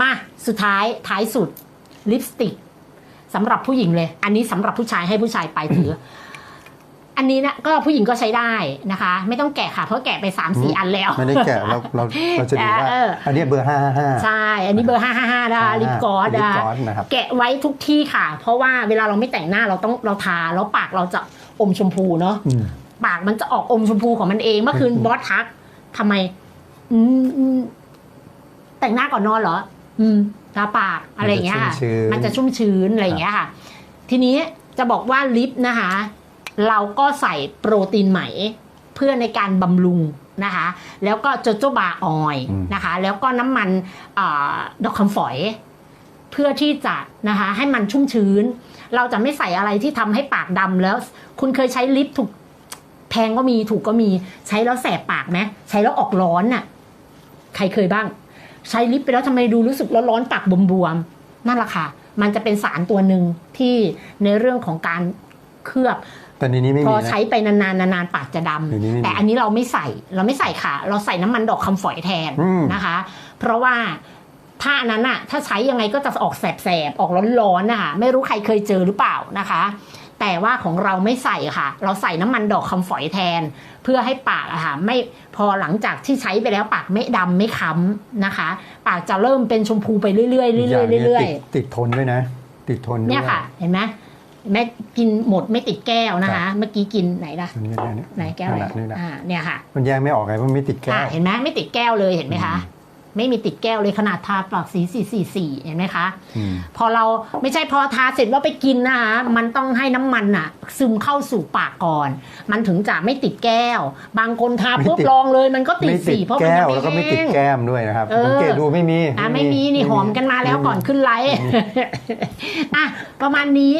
มาสุดท้ายท้ายสุดลิปสติกสำหรับผู้หญิงเลย อันนี้สำหรับผู้ชายให้ผู้ชายไปถือ อันนี้นะก็ผู้หญิงก็ใช้ได้นะคะ ไม่ต้องแกะค่ะ เพราะแกะไปสามสี่อันแล้วไม่ได้แกะเราเราเราจะดูว่าเอออันนี้เบอร์ห้าห้าห้าใช่อันนี้เบอร์555นะคะลิปกอสลิปนะกอสนะครับแกะไว้ทุกที่ค่ะ เพราะว่าเวลาเราไม่แต่งหน้าเราต้องเราทาแล้วปากเราจะอมชมพูเนาะอืมปากมันจะออกอมชมพูของมันเองเมื่อคืนอืมบอสทักทำไมอืมอืมแต่งหน้าก่อนนอนเหรอ อืมทาปากอะไรอย่างเงี้ยค่ะมันจะชุ่มชื้นอะไรอย่างเงี้ยค่ะ ทีนี้จะบอกว่าลิปนะคะ เราก็ใส่โปรตีนไหมเพื่อในการบำรุงนะคะ แล้วก็โจโจบาออยล์นะคะ แล้วก็น้ำมันอาดอกคำฝอยเพื่อที่จะนะคะให้มันชุ่มชื้น เราจะไม่ใส่อะไรที่ทำให้ปากดำแล้ว คุณเคยใช้ลิปถูกแพงก็มีถูกก็มีใช้แล้วแสบปากไหมใช้แล้วออกร้อนน่ะ ใครเคยบ้าง ใช้ลิปไปแล้วทำไมดูรู้สึกร้อนๆปากบวมๆนั่นแหละค่ะ มันจะเป็นสารตัวหนึ่งที่ในเรื่องของการเคลือบแต่ในนี้ไม่พมีอนะใช้ไปนานๆนานๆปากจะดเดี๋ยวนี้ไม่มีำแต่อันนี้เราไม่ใส่เราไม่ใส่ค่ะ เราใส่น้ำมันดอกคำฝอยแทนอืมนะคะ เพราะว่าถ้าอันนั้นอะถ้าใช้ยังไงก็จะออกแสบๆ ออกร้อนๆนะคะไม่รู้ใครเคยเจอหรือเปล่านะคะ แต่ว่าของเราไม่ใส่ค่ะ เราใส่น้ำมันดอกคำฝอยแทน เพื่อให้ปากอะค่ะไม่พอหลังจากที่ใช้ไปแล้วปากไม่ดำไม่ค้ำนะคะ ปากจะเริ่มเป็นชมพูไปเรื่อยๆเรื่อีกอย่างอยนี่ๆเรื่อยติดติดทนด้วยนะ ติดทนๆด้วยเนี่ยค่ะ เห็นไหมแม่กินหมดไม่ติดแก้วนะคะครับเมื่อกี้กินไหนล่ะอันนี้อันนี้ไหนแก้วไหนนั่นแหละนี่แหละอ่าเนี่ยค่ะ มันแยกไม่ออกไงเพราะมันไม่ติดแก้อ่าวเห็นไหมไม่ติดแก้วเลยเห็นไหมคะ ไม่มีติดแก้วเลยขนาดทาปากสีสี่สี่สี่เห็นไหมคะอืมพอเราไม่ใช่พอทาเสร็จว่าไปกินนะคะมันต้องให้น้ำมันอะซึมเข้าสู่ปากก่อน มันถึงจะไม่ติดแก้ว บางคนทาปุ๊บลองเลยมันก็ติดไม่ติสีดเพราะมันแก้ยัวงแล้วก็ไม่ไม่ติดแห้งแก้มด้วยนะครับเออสังเกตดูไม่มีอะไม่มีนี่หอมกันมาแล้วก่อนขึ้นไลฟ์อะประมาณนี้